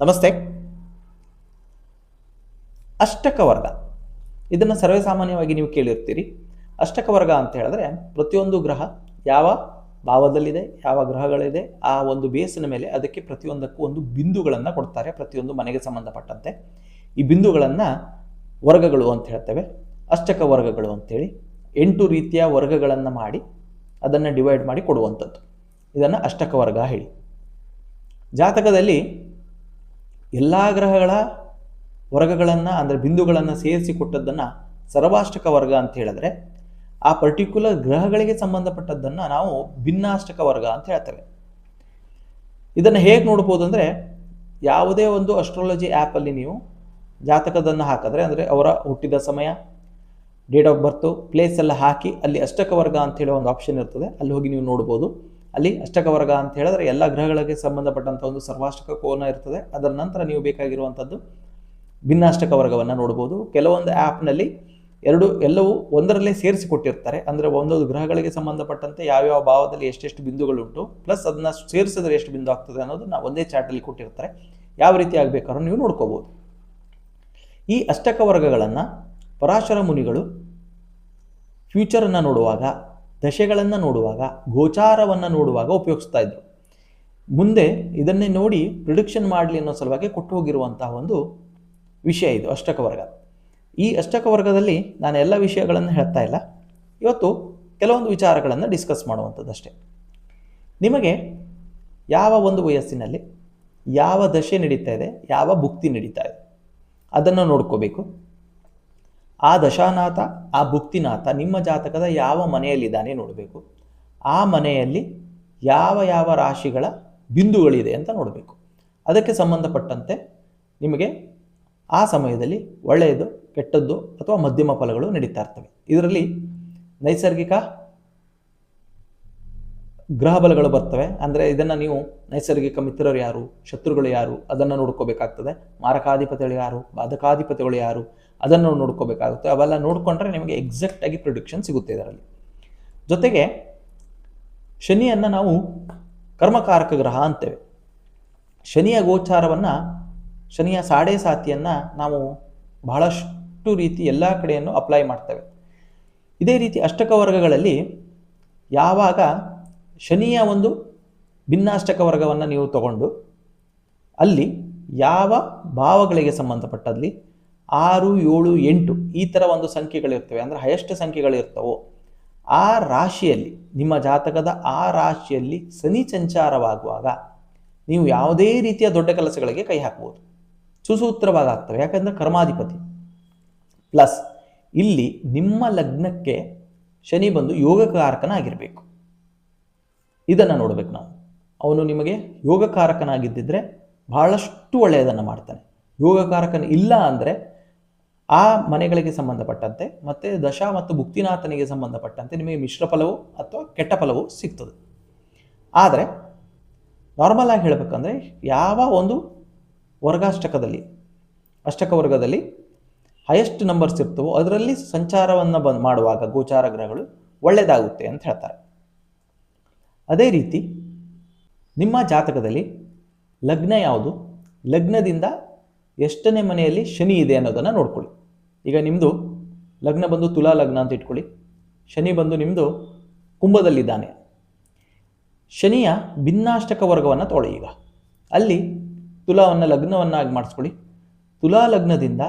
ನಮಸ್ತೆ. ಅಷ್ಟಕ ವರ್ಗ ಇದನ್ನು ಸರ್ವೇಸಾಮಾನ್ಯವಾಗಿ ನೀವು ಕೇಳಿರ್ತೀರಿ. ಅಷ್ಟಕ ವರ್ಗ ಅಂತ ಹೇಳಿದ್ರೆ ಪ್ರತಿಯೊಂದು ಗ್ರಹ ಯಾವ ಭಾವದಲ್ಲಿದೆ, ಯಾವ ಗ್ರಹಗಳಿದೆ, ಆ ಒಂದು ಬೇಸಿನ ಮೇಲೆ ಅದಕ್ಕೆ ಪ್ರತಿಯೊಂದಕ್ಕೂ ಒಂದು ಬಿಂದುಗಳನ್ನು ಕೊಡ್ತಾರೆ, ಪ್ರತಿಯೊಂದು ಮನೆಗೆ ಸಂಬಂಧಪಟ್ಟಂತೆ. ಈ ಬಿಂದುಗಳನ್ನು ವರ್ಗಗಳು ಅಂತ ಹೇಳ್ತೇವೆ. ಅಷ್ಟಕ ವರ್ಗಗಳು ಅಂತೇಳಿ ಎಂಟು ರೀತಿಯ ವರ್ಗಗಳನ್ನು ಮಾಡಿ ಅದನ್ನು ಡಿವೈಡ್ ಮಾಡಿ ಕೊಡುವಂಥದ್ದು. ಇದನ್ನು ಅಷ್ಟಕ ವರ್ಗ ಹೇಳಿ. ಜಾತಕದಲ್ಲಿ ಎಲ್ಲ ಗ್ರಹಗಳ ವರ್ಗಗಳನ್ನು, ಅಂದರೆ ಬಿಂದುಗಳನ್ನು ಸೇರಿಸಿ ಕೊಟ್ಟದ್ದನ್ನು ಸರ್ವಾಷ್ಟಕ ವರ್ಗ ಅಂತ ಹೇಳಿದ್ರೆ, ಆ ಪರ್ಟಿಕ್ಯುಲರ್ ಗ್ರಹಗಳಿಗೆ ಸಂಬಂಧಪಟ್ಟದ್ದನ್ನು ನಾವು ಭಿನ್ನಾಷ್ಟಕ ವರ್ಗ ಅಂತ ಹೇಳ್ತೇವೆ. ಇದನ್ನು ಹೇಗೆ ನೋಡ್ಬೋದು ಅಂದರೆ ಯಾವುದೇ ಒಂದು ಅಸ್ಟ್ರಾಲಜಿ ಆ್ಯಪಲ್ಲಿ ನೀವು ಜಾತಕದನ್ನು ಹಾಕಿದ್ರೆ, ಅಂದರೆ ಅವರ ಹುಟ್ಟಿದ ಸಮಯ ಡೇಟ್ ಆಫ್ ಬರ್ತು ಪ್ಲೇಸ್ ಎಲ್ಲ ಹಾಕಿ ಅಲ್ಲಿ ಅಷ್ಟಕ ವರ್ಗ ಅಂತ ಹೇಳೋ ಒಂದು ಆಪ್ಷನ್ ಇರ್ತದೆ. ಅಲ್ಲಿ ಹೋಗಿ ನೀವು ನೋಡ್ಬೋದು. ಅಲ್ಲಿ ಅಷ್ಟಕ ವರ್ಗ ಅಂತ ಹೇಳಿದ್ರೆ ಎಲ್ಲ ಗ್ರಹಗಳಿಗೆ ಸಂಬಂಧಪಟ್ಟಂಥ ಒಂದು ಸರ್ವಾಷ್ಟಕ ಕೋನ ಇರ್ತದೆ. ಅದರ ನಂತರ ನೀವು ಬೇಕಾಗಿರುವಂಥದ್ದು ಭಿನ್ನಾಷ್ಟಕ ವರ್ಗವನ್ನು ನೋಡ್ಬೋದು. ಕೆಲವೊಂದು ಆ್ಯಪ್ನಲ್ಲಿ ಎರಡು, ಎಲ್ಲವೂ ಒಂದರಲ್ಲೇ ಸೇರಿಸಿ ಕೊಟ್ಟಿರ್ತಾರೆ. ಅಂದರೆ ಒಂದೊಂದು ಗ್ರಹಗಳಿಗೆ ಸಂಬಂಧಪಟ್ಟಂತೆ ಯಾವ್ಯಾವ ಭಾವದಲ್ಲಿ ಎಷ್ಟೆಷ್ಟು ಬಿಂದುಗಳುಂಟು ಪ್ಲಸ್ ಅದನ್ನ ಸೇರಿಸಿದ್ರೆ ಎಷ್ಟು ಬಿಂದು ಆಗ್ತದೆ ಅನ್ನೋದು ನಾವು ಒಂದೇ ಚಾರ್ಟಲ್ಲಿ ಕೊಟ್ಟಿರ್ತಾರೆ. ಯಾವ ರೀತಿ ಆಗಬೇಕಾದ್ರೂ ನೀವು ನೋಡ್ಕೋಬೋದು. ಈ ಅಷ್ಟಕ ವರ್ಗಗಳನ್ನು ಪರಾಶರ ಮುನಿಗಳು ಫ್ಯೂಚರನ್ನು ನೋಡುವಾಗ ದಶೆಗಳನ್ನು ನೋಡುವಾಗ, ಗೋಚಾರವನ್ನು ನೋಡುವಾಗ ಉಪಯೋಗಿಸ್ತಾ ಇದ್ರು. ಮುಂದೆ ಇದನ್ನೇ ನೋಡಿ ಪ್ರಿಡಿಕ್ಷನ್ ಮಾಡಲಿ ಅನ್ನೋ ಸಲುವಾಗಿ ಕೊಟ್ಟು ಹೋಗಿರುವಂತಹ ಒಂದು ವಿಷಯ ಇದು ಅಷ್ಟಕ ವರ್ಗ ಈ ಅಷ್ಟಕ ವರ್ಗದಲ್ಲಿ ನಾನು ಎಲ್ಲ ವಿಷಯಗಳನ್ನು ಹೇಳ್ತಾ ಇಲ್ಲ. ಇವತ್ತು ಕೆಲವೊಂದು ವಿಚಾರಗಳನ್ನು ಡಿಸ್ಕಸ್ ಮಾಡುವಂಥದ್ದಷ್ಟೇ ನಿಮಗೆ ಯಾವ ಒಂದು ವಯಸ್ಸಿನಲ್ಲಿ ಯಾವ ದಶೆ ನಡೀತಾ ಇದೆ, ಯಾವ ಭುಕ್ತಿ ನಡೀತಾ ಇದೆ, ಅದನ್ನು ನೋಡ್ಕೋಬೇಕು. ಆ ದಶಾನಾಥ, ಆ ಭುಕ್ತಿನಾಥ ನಿಮ್ಮ ಜಾತಕದ ಯಾವ ಮನೆಯಲ್ಲಿದ್ದಾನೆ ನೋಡಬೇಕು. ಆ ಮನೆಯಲ್ಲಿ ಯಾವ ಯಾವ ರಾಶಿಗಳ ಬಿಂದುಗಳಿದೆ ಅಂತ ನೋಡಬೇಕು. ಅದಕ್ಕೆ ಸಂಬಂಧಪಟ್ಟಂತೆ ನಿಮಗೆ ಆ ಸಮಯದಲ್ಲಿ ಒಳ್ಳೆಯದು, ಕೆಟ್ಟದ್ದು ಅಥವಾ ಮಧ್ಯಮ ಫಲಗಳು ನಡೀತಾ ಇರ್ತವೆ. ಇದರಲ್ಲಿ ನೈಸರ್ಗಿಕ ಗ್ರಹ ಬಲಗಳು ಬರ್ತವೆ. ಅಂದರೆ ಇದನ್ನು ನೀವು ನೈಸರ್ಗಿಕ ಮಿತ್ರರು ಯಾರು? ಶತ್ರುಗಳು ಯಾರು? ಅದನ್ನು ನೋಡ್ಕೋಬೇಕಾಗ್ತದೆ. ಮಾರಕಾಧಿಪತಿಗಳು ಯಾರು? ಬಾಧಕಾಧಿಪತಿಗಳು ಯಾರು? ಅದನ್ನು ನೋಡ್ಕೋಬೇಕಾಗುತ್ತೆ. ಅವೆಲ್ಲ ನೋಡಿಕೊಂಡ್ರೆ ನಿಮಗೆ ಎಕ್ಸಾಕ್ಟಾಗಿ ಪ್ರೊಡಿಕ್ಷನ್ ಸಿಗುತ್ತೆ ಇದರಲ್ಲಿ. ಜೊತೆಗೆ ಶನಿಯನ್ನು ನಾವು ಕರ್ಮಕಾರಕ ಗ್ರಹ ಅಂತೇವೆ. ಶನಿಯ ಗೋಚಾರವನ್ನು, ಶನಿಯ ಸಾಡೆ ಸಾತಿಯನ್ನು ನಾವು ಬಹಳಷ್ಟು ರೀತಿ ಎಲ್ಲ ಕಡೆಯನ್ನು ಅಪ್ಲೈ ಮಾಡ್ತೇವೆ. ಇದೇ ರೀತಿ ಅಷ್ಟಕ ವರ್ಗಗಳಲ್ಲಿ ಯಾವಾಗ ಶನಿಯ ಒಂದು ಭಿನ್ನಾಷ್ಟಕ ವರ್ಗವನ್ನು ನೀವು ತಗೊಂಡು ಅಲ್ಲಿ ಯಾವ ಭಾವಗಳಿಗೆ ಸಂಬಂಧಪಟ್ಟಲ್ಲಿ ಆರು, ಏಳು, ಎಂಟು ಈ ಥರ ಒಂದು ಸಂಖ್ಯೆಗಳಿರ್ತವೆ. ಅಂದರೆ ಹೈಯೆಸ್ಟ್ ಸಂಖ್ಯೆಗಳಿರ್ತವೋ. ಆ ರಾಶಿಯಲ್ಲಿ, ನಿಮ್ಮ ಜಾತಕದ ಆ ರಾಶಿಯಲ್ಲಿ ಶನಿ ಸಂಚಾರವಾಗುವಾಗ ನೀವು ಯಾವುದೇ ರೀತಿಯ ದೊಡ್ಡ ಕೆಲಸಗಳಿಗೆ ಕೈ ಹಾಕ್ಬೋದು. ಸುಸೂತ್ರವಾಗಿ ಆಗ್ತವೆ ಯಾಕಂದರೆ ಕರ್ಮಾಧಿಪತಿ. ಪ್ಲಸ್ ಇಲ್ಲಿ ನಿಮ್ಮ ಲಗ್ನಕ್ಕೆ ಶನಿ ಬಂದು ಯೋಗಕಾರಕನಾಗಿರಬೇಕು. ಇದನ್ನು ನೋಡಬೇಕು ನಾವು. ಅವನು ನಿಮಗೆ ಯೋಗಕಾರಕನಾಗಿದ್ದಿದ್ರೆ ಬಹಳಷ್ಟು ಒಳ್ಳೆಯದನ್ನು ಮಾಡ್ತಾನೆ. ಯೋಗಕಾರಕನ ಇಲ್ಲ ಅಂದರೆ ಆ ಮನೆಗಳಿಗೆ ಸಂಬಂಧಪಟ್ಟಂತೆ ಮತ್ತು ದಶ ಮತ್ತು ಭುಕ್ತಿನಾಥನಿಗೆ ಸಂಬಂಧಪಟ್ಟಂತೆ ನಿಮಗೆ ಮಿಶ್ರ ಫಲವು ಅಥವಾ ಕೆಟ್ಟ ಫಲವು ಸಿಗ್ತದೆ. ಆದರೆ ನಾರ್ಮಲ್ ಆಗಿ ಹೇಳಬೇಕಂದ್ರೆ ಯಾವ ಒಂದು ವರ್ಗಾಷ್ಟಕದಲ್ಲಿ, ಅಷ್ಟಕ ವರ್ಗದಲ್ಲಿ ಹೈಯೆಸ್ಟ್ ನಂಬರ್ಸ್ ಇರ್ತವೋ, ಅದರಲ್ಲಿ ಸಂಚಾರವನ್ನು ಬಂದು ಮಾಡುವಾಗ ಗೋಚಾರ ಗ್ರಹಗಳು ಒಳ್ಳೆಯದಾಗುತ್ತೆ ಅಂತ ಹೇಳ್ತಾರೆ. ಅದೇ ರೀತಿ ನಿಮ್ಮ ಜಾತಕದಲ್ಲಿ ಲಗ್ನ ಯಾವುದು? ಲಗ್ನದಿಂದ ಎಷ್ಟನೇ ಮನೆಯಲ್ಲಿ ಶನಿ ಇದೆ ಅನ್ನೋದನ್ನು ನೋಡ್ಕೊಳ್ಳಿ. ಈಗ ನಿಮ್ಮದು ಲಗ್ನ ಬಂದು ತುಲಾ ಲಗ್ನ ಅಂತ ಇಟ್ಕೊಳ್ಳಿ. ಶನಿ ಬಂದು ನಿಮ್ಮದು ಕುಂಭದಲ್ಲಿದ್ದಾನೆ. ಶನಿಯ ಭಿನ್ನಾಷ್ಟಕ ವರ್ಗವನ್ನು ತೊಗೊಳ್ಳಿ ಈಗ. ಅಲ್ಲಿ ತುಲಾವನ್ನು ಲಗ್ನವನ್ನಾಗಿ ಮಾಡಿಸ್ಕೊಳ್ಳಿ. ತುಲಾ ಲಗ್ನದಿಂದ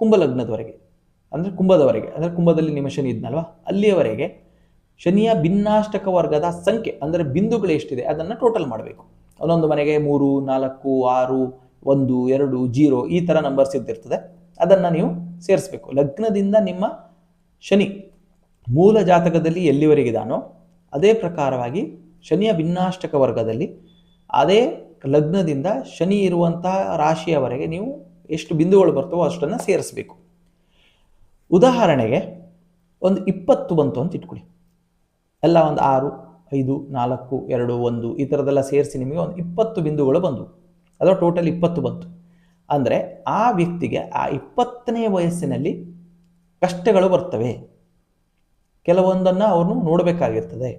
ಕುಂಭ ಲಗ್ನದವರೆಗೆ ಅಂದರೆ ಕುಂಭದವರೆಗೆ, ಅಂದರೆ ಕುಂಭದಲ್ಲಿ ನಿಮ್ಮ ಶನಿ ಇದ್ನಲ್ವ? ಅಲ್ಲಿಯವರೆಗೆ ಶನಿಯ ಭಿನ್ನಾಷ್ಟಕ ವರ್ಗದ ಸಂಖ್ಯೆ ಅಂದರೆ ಬಿಂದುಗಳು ಎಷ್ಟಿದೆ ಅದನ್ನು ಟೋಟಲ್ ಮಾಡಬೇಕು. ಒಂದೊಂದು ಮನೆಗೆ ಮೂರು, ನಾಲ್ಕು, ಆರು, ಒಂದು, ಎರಡು, ಜೀರೋ ಈ ಥರ ನಂಬರ್ಸ್ ಇದ್ದಿರ್ತದೆ ಅದನ್ನು ನೀವು ಸೇರಿಸ್ಬೇಕು. ಲಗ್ನದಿಂದ ನಿಮ್ಮ ಶನಿ ಮೂಲ ಜಾತಕದಲ್ಲಿ ಎಲ್ಲಿವರೆಗಿದಾನೋ ಅದೇ ಪ್ರಕಾರವಾಗಿ ಶನಿಯ ಭಿನ್ನಾಷ್ಟಕ ವರ್ಗದಲ್ಲಿ ಅದೇ ಲಗ್ನದಿಂದ ಶನಿ ಇರುವಂತಹ ರಾಶಿಯವರೆಗೆ ನೀವು ಎಷ್ಟು ಬಿಂದುಗಳು ಬರ್ತವೋ ಅಷ್ಟನ್ನು ಸೇರಿಸಬೇಕು. ಉದಾಹರಣೆಗೆ ಒಂದು ಇಪ್ಪತ್ತು ಬಂತು ಅಂತ ಇಟ್ಕೊಳ್ಳಿ. ಎಲ್ಲ ಒಂದು ಆರು, ಐದು, ನಾಲ್ಕು, ಎರಡು, ಒಂದು ಈ ಥರದ್ದೆಲ್ಲ ಸೇರಿಸಿ ನಿಮಗೆ ಒಂದು ಇಪ್ಪತ್ತು ಬಿಂದುಗಳು ಬಂದವು. ಅಥವಾ ಟೋಟಲ್ ಇಪ್ಪತ್ತು ಬಂತು. ಅಂದರೆ ಆ ವ್ಯಕ್ತಿಗೆ ಆ ಇಪ್ಪತ್ತನೇ ವಯಸ್ಸಿನಲ್ಲಿ ಕಷ್ಟಗಳು ಬರ್ತವೆ. ಕೆಲವೊಂದನ್ನು ಅವನು ನೋಡಬೇಕಾಗಿರ್ತದೆ.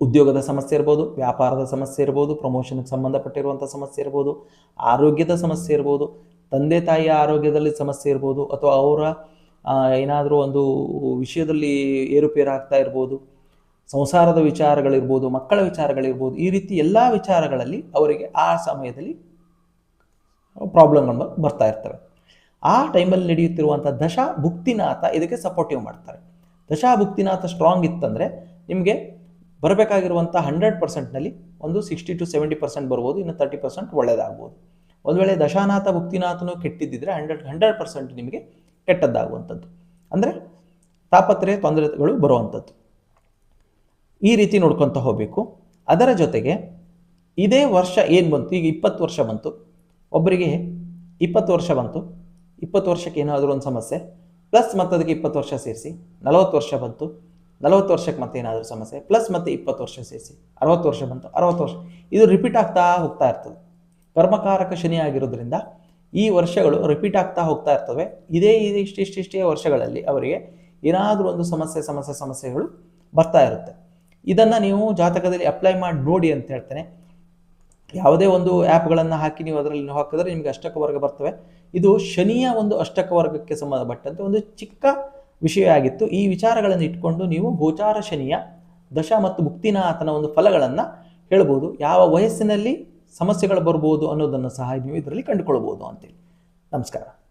ಉದ್ಯೋಗದ ಸಮಸ್ಯೆ ಇರ್ಬೋದು, ವ್ಯಾಪಾರದ ಸಮಸ್ಯೆ ಇರ್ಬೋದು ಪ್ರಮೋಷನ್ಗೆ ಸಂಬಂಧಪಟ್ಟಿರುವಂಥ ಸಮಸ್ಯೆ ಇರ್ಬೋದು, ಆರೋಗ್ಯದ ಸಮಸ್ಯೆ ಇರ್ಬೋದು, ತಂದೆ ತಾಯಿಯ ಆರೋಗ್ಯದಲ್ಲಿ ಸಮಸ್ಯೆ ಇರ್ಬೋದು, ಅಥವಾ ಅವರ ಏನಾದರೂ ಒಂದು ವಿಷಯದಲ್ಲಿ ಏರುಪೇರಾಗ್ತಾ ಇರ್ಬೋದು ಸಂಸಾರದ ವಿಚಾರಗಳಿರ್ಬೋದು, ಮಕ್ಕಳ ವಿಚಾರಗಳಿರ್ಬೋದು, ಈ ರೀತಿ ಎಲ್ಲ ವಿಚಾರಗಳಲ್ಲಿ ಅವರಿಗೆ ಆ ಸಮಯದಲ್ಲಿ ಪ್ರಾಬ್ಲಮ್ಗಳು ಬರ್ತಾ ಇರ್ತವೆ. ಆ ಟೈಮಲ್ಲಿ ನಡೆಯುತ್ತಿರುವಂಥ ದಶಾ ಭುಕ್ತಿನಾಥ ಇದಕ್ಕೆ ಸಪೋರ್ಟಿವ್ ಮಾಡ್ತಾರೆ. ದಶಾ ಭುಕ್ತಿನಾಥ ಸ್ಟ್ರಾಂಗ್ ಇತ್ತಂದರೆ ನಿಮಗೆ ಬರಬೇಕಾಗಿರುವಂಥ ಹಂಡ್ರೆಡ್ ಪರ್ಸೆಂಟ್ನಲ್ಲಿ ಒಂದು ಸಿಕ್ಸ್ಟಿ ಟು ಸೆವೆಂಟಿ ಪರ್ಸೆಂಟ್ ಬರ್ಬೋದು, ಇನ್ನು ತರ್ಟಿ ಪರ್ಸೆಂಟ್ ಒಳ್ಳೆಯದಾಗ್ಬೋದು ಒಂದು ವೇಳೆ ದಶಾನಾಥ ಭುಕ್ತಿನಾಥನು ಕೆಟ್ಟಿದ್ದಿದ್ರೆ ಹಂಡ್ರೆಡ್ ಹಂಡ್ರೆಡ್ ಪರ್ಸೆಂಟ್ ನಿಮಗೆ ಕೆಟ್ಟದ್ದಾಗುವಂಥದ್ದು. ಅಂದರೆ ತಾಪತ್ರಯ ತೊಂದರೆಗಳು ಬರುವಂಥದ್ದು. ಈ ರೀತಿ ನೋಡ್ಕೊತ ಹೋಗಬೇಕು. ಅದರ ಜೊತೆಗೆ ಇದೇ ವರ್ಷ ಏನು ಬಂತು? ಈಗ ಇಪ್ಪತ್ತು ವರ್ಷ ಬಂತು. ಒಬ್ಬರಿಗೆ ಇಪ್ಪತ್ತು ವರ್ಷ ಬಂತು. ಇಪ್ಪತ್ತು ವರ್ಷಕ್ಕೆ ಏನಾದರೂ ಒಂದು ಸಮಸ್ಯೆ. ಪ್ಲಸ್ ಮತ್ತದಕ್ಕೆ ಇಪ್ಪತ್ತು ವರ್ಷ ಸೇರಿಸಿ. ನಲವತ್ತು ವರ್ಷ ಬಂತು. ನಲವತ್ತು ವರ್ಷಕ್ಕೆ ಮತ್ತೆ ಏನಾದರೂ ಸಮಸ್ಯೆ. ಪ್ಲಸ್ ಮತ್ತೆ ಇಪ್ಪತ್ತು ವರ್ಷ ಸೇರಿಸಿ. ಅರವತ್ತು ವರ್ಷ ಬಂತು. ಅರವತ್ತು ವರ್ಷ. ಇದು ರಿಪೀಟ್ ಆಗ್ತಾ ಹೋಗ್ತಾ ಇರ್ತದೆ. ಕರ್ಮಕಾರಕ ಶನಿ ಆಗಿರೋದ್ರಿಂದ ಈ ವರ್ಷಗಳು ರಿಪೀಟ್ ಆಗ್ತಾ ಹೋಗ್ತಾ ಇರ್ತವೆ. ಇದೇ ಇದೇ ಇಷ್ಟಿಷ್ಟಿಷ್ಟೇ ವರ್ಷಗಳಲ್ಲಿ ಅವರಿಗೆ ಏನಾದರೂ ಒಂದು ಸಮಸ್ಯೆ ಸಮಸ್ಯೆ, ಸಮಸ್ಯೆಗಳು ಬರ್ತಾ ಇರುತ್ತೆ. ಇದನ್ನು ನೀವು ಜಾತಕದಲ್ಲಿ ಅಪ್ಲೈ ಮಾಡಿ ನೋಡಿ ಅಂತ ಹೇಳ್ತೇನೆ. ಯಾವುದೇ ಒಂದು ಆ್ಯಪ್ಗಳನ್ನು ಹಾಕಿ ನೀವು ಅದರಲ್ಲಿ ಹಾಕಿದ್ರೆ ನಿಮಗೆ ಅಷ್ಟಕ ವರ್ಗ ಬರ್ತವೆ. ಇದು ಶನಿಯ ಒಂದು ಅಷ್ಟಕ ವರ್ಗಕ್ಕೆ ಸಂಬಂಧಪಟ್ಟಂತೆ ಒಂದು ಚಿಕ್ಕ ವಿಷಯ ಆಗಿತ್ತು. ಈ ವಿಚಾರಗಳನ್ನು ಇಟ್ಕೊಂಡು ನೀವು ಗೋಚಾರ ಶನಿಯ ದಶ ಮತ್ತು ಮುಕ್ತಿನಾಥನ ಒಂದು ಫಲಗಳನ್ನು ಹೇಳ್ಬೋದು. ಯಾವ ವಯಸ್ಸಿನಲ್ಲಿ ಸಮಸ್ಯೆಗಳು ಬರ್ಬೋದು ಅನ್ನೋದನ್ನು ಸಹ ನೀವು ಇದರಲ್ಲಿ ಕಂಡುಕೊಳ್ಬೋದು ಅಂತೇಳಿ. ನಮಸ್ಕಾರ.